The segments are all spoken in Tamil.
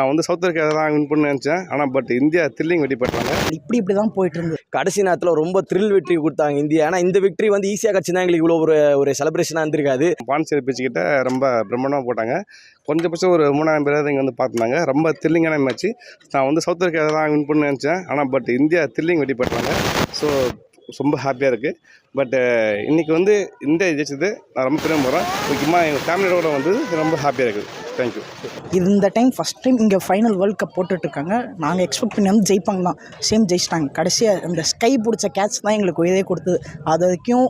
நான் வந்து சவுத் ஆஃப்ரிக்கா தான் வின் பண்ணு நினச்சேன். ஆனால் பட் இந்தியா த்ரில்லிங் வெட்டி போட்டாங்க இப்படி இப்படி தான் போயிட்டு இருந்தது கடைசி நேரத்தில் ரொம்ப த்ரில் வெற்றி கொடுத்தாங்க இந்தியா. ஏன்னா இந்த விக்டரி வந்து ஈஸியாக கிடச்சிருந்தா எங்களுக்கு இவ்வளோ ஒரு ஒரு செலிப்ரேஷனாக இருந்திருக்காது. பாண்டிச்சேரி பிச்சுக்கிட்ட ரொம்ப பிரம்மாண்டமாக போட்டாங்க. கொஞ்சம் ஒரு மூணாயிரம் பேர் இங்கே வந்து பார்த்துருந்தாங்க. ரொம்ப த்ரில்லிங்கான மேட்ச் நான் வந்து சவுத் ஆஃப்ரிக்கா தான் வின் பண்ணு நினச்சேன். ஆனால் பட் இந்தியா த்ரில்லிங் வெட்டி போட்டாங்க ஸோ ரொம்ப ஹாப்பியாக இருக்குது பட் இன்றைக்கி வந்து இந்தியா ஜெயிச்சது நான் ரொம்ப பெரிய போகிறேன் முக்கியமாக எங்கள் ஃபேமிலியோட வந்து ரொம்ப ஹாப்பியாக இருக்குது தேங்க்யூ இந்த டைம் ஃபஸ்ட் டைம் இங்கே ஃபைனல் வேர்ல்ட் கப் போட்டுட்ருக்காங்க. நாங்கள் எக்ஸ்பெக்ட் பண்ணி வந்து ஜெயிப்பாங்க தான். சேம் ஜெயிச்சிட்டாங்க. கடைசியாக அந்த ஸ்கை பிடிச்ச கேட்ச் தான் எங்களுக்கு இதே கொடுத்தது. அது வரைக்கும்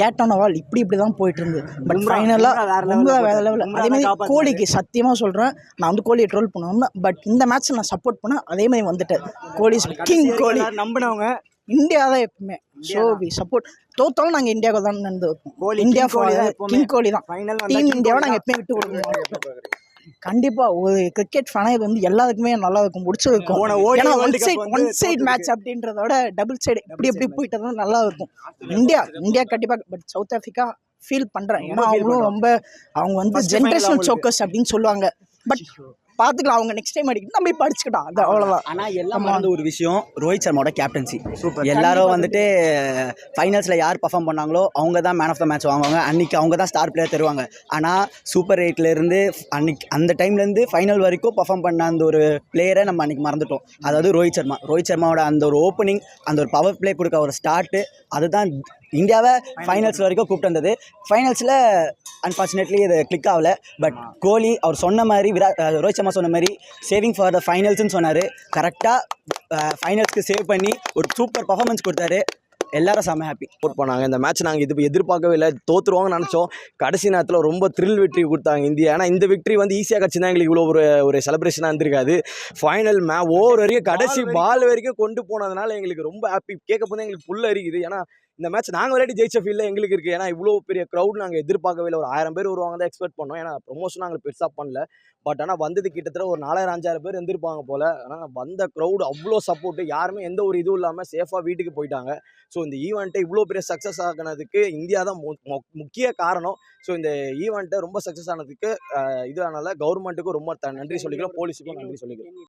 கேட்டான வால் இப்படி இப்படி தான் போயிட்டு இருந்தது பட் ஃபைனலாக ரொம்ப வேற லெவல் அதே மாதிரி கோலிக்கு சத்தியமாக சொல்கிறேன் நான் வந்து கோலியை ட்ரோல் பண்ணுவேன். பட் இந்த மேட்ச் நான் சப்போர்ட் பண்ணேன். அதே மாதிரி வந்துட்டேன். கோலி கிங் கோலி. நம்பினவங்க இந்தியா தான் எப்பவுமே ஸோ வி சப்போர்ட் தோத்தாலும் நாங்கள் இந்தியாவுக்கு தான் நடந்து கோலி, இந்தியா கோலி தான் எப்பவுமே. கிங் கோலி தான். டீம் இந்தியாவை நாங்கள் எப்பயும் விட்டு கொடுக்க மாட்டோம் கண்டிப்பா ஒரு கிரிக்கெட் ஃபேனா இது வந்து எல்லாத்துக்குமே நல்லா இருக்கும். பிடிச்சிருக்கும் ஏன்னா one side one side match அப்படின்றத விட டபுள் சைடு இப்படி எப்படி போயிட்டு நல்லா இருக்கும். இந்தியா இந்தியா கண்டிப்பா பட் சவுத் ஆஃப்ரிக்கா ஃபீல் பண்றேன். ஏன்னா அவங்களும். ரொம்ப அவங்க வந்து அவங்களுக்கு. சோக்கர்ஸ் அப்படின்னு சொல்லுவாங்க. பட் பாத்துக்கலாம் அவங்க நெக்ஸ்ட் டைம் அடிக்கணும். நம்ம இப்போ அடிச்சுக்கிட்டோம் அது அவ்வளோதான் ஆனால் எல்லாம் மறந்த ஒரு விஷயம் ரோஹித் சர்மாவோட கேப்டன்சி எல்லாரும் வந்துட்டு ஃபைனல்ஸில் யார் பர்ஃபார்ம் பண்ணாங்களோ அவங்க தான் மேன் ஆஃப் த மேட்ச் வாங்குவாங்க. அன்னைக்கு அவங்க தான் ஸ்டார் பிளேயர் தருவாங்க. ஆனால் சூப்பர் எயிட்லேருந்து அன்னைக்கு அந்த டைம்லேருந்து ஃபைனல் வரைக்கும் பர்ஃபார்ம் பண்ண அந்த ஒரு பிளேயரை நம்ம அன்னைக்கு மறந்துட்டோம். அதாவது ரோஹித் சர்மா. ரோஹித் சர்மாவோட அந்த ஒரு ஓப்பனிங் அந்த ஒரு பவர் ப்ளே கொடுக்க ஒரு ஸ்டார்ட்டு அதுதான் இந்தியாவை ஃபைனல்ஸ் வரைக்கும் கூப்பிட்டு வந்தது. ஃபைனல்ஸில் அன்ஃபார்ச்சுனேட்லி இது கிளிக் ஆகல. பட் கோலி அவர் சொன்ன மாதிரி விராட் ரோஹித் சர்மா சொன்ன மாதிரி சேவிங் ஃபார் த ஃபைனல்ஸ்னு சொன்னார். கரெக்டாக ஃபைனல்ஸ்க்கு சேவ் பண்ணி ஒரு சூப்பர் பர்ஃபார்மன்ஸ் கொடுத்தாரு. எல்லாரும் செம்ம ஹாப்பி சப்போர்ட் பண்ணாங்க. இந்த மேட்ச் நாங்கள் இது எதிர்பார்க்கவே இல்லை. தோத்துருவாங்கன்னு நினச்சோம். கடைசி நேரத்தில் ரொம்ப த்ரில் வெற்றி கொடுத்தாங்க இந்தியா. ஏன்னா இந்த விக்டரி வந்து ஈஸியாக கிடச்சிருந்தா எங்களுக்கு இவ்வளோ ஒரு ஒரு செலிப்ரேஷனாக இருந்திருக்காது. ஃபைனல் மே ஓவர் வரைக்கும் கடைசி பால் வரைக்கும். கொண்டு போனதுனால எங்களுக்கு ரொம்ப ஹாப்பி கேட்க போது எங்களுக்கு புல் அரிக்குது. ஏன்னா இந்த மேட்ச் நாங்கள் விளையாடி ஜெயிச்ச ஃபீல்டில் எங்களுக்கு இருக்குது ஏன்னா இவ்வளோ பெரிய க்ரௌட் நாங்கள் எதிர்பார்க்கவே இல்லை. ஒரு ஆயிரம் பேர் வருவாங்க தான் எக்ஸ்பெக்ட் பண்ணோம். ஏன்னா ப்ரொமோஷன் நாங்கள் பெருசாக பண்ணல. பட் ஆனால் வந்தது கிட்டத்தட்ட ஒரு நாலாயிரம் அஞ்சாயிரம் பேர் இருந்திருப்பாங்க போல். ஆனால் வந்த க்ரௌடு அவ்வளோ சப்போர்ட்டு யாருமே எந்த ஒரு இதுவும் இல்லாமல் சேஃபாக வீட்டுக்கு போயிட்டாங்க. ஸோ இந்த ஈவெண்ட்டை இவ்வளோ பெரிய சக்ஸஸ் ஆகினதுக்கு இந்தியா தான் முக்கிய காரணம். ஸோ இந்த ஈவெண்ட்டை ரொம்ப சக்ஸஸ் ஆனதுக்கு இது கவர்மெண்ட்டுக்கும் ரொம்ப நன்றி சொல்லிக்கிறோம். போலீஸுக்கும் நன்றி சொல்லிக்கிறோம்.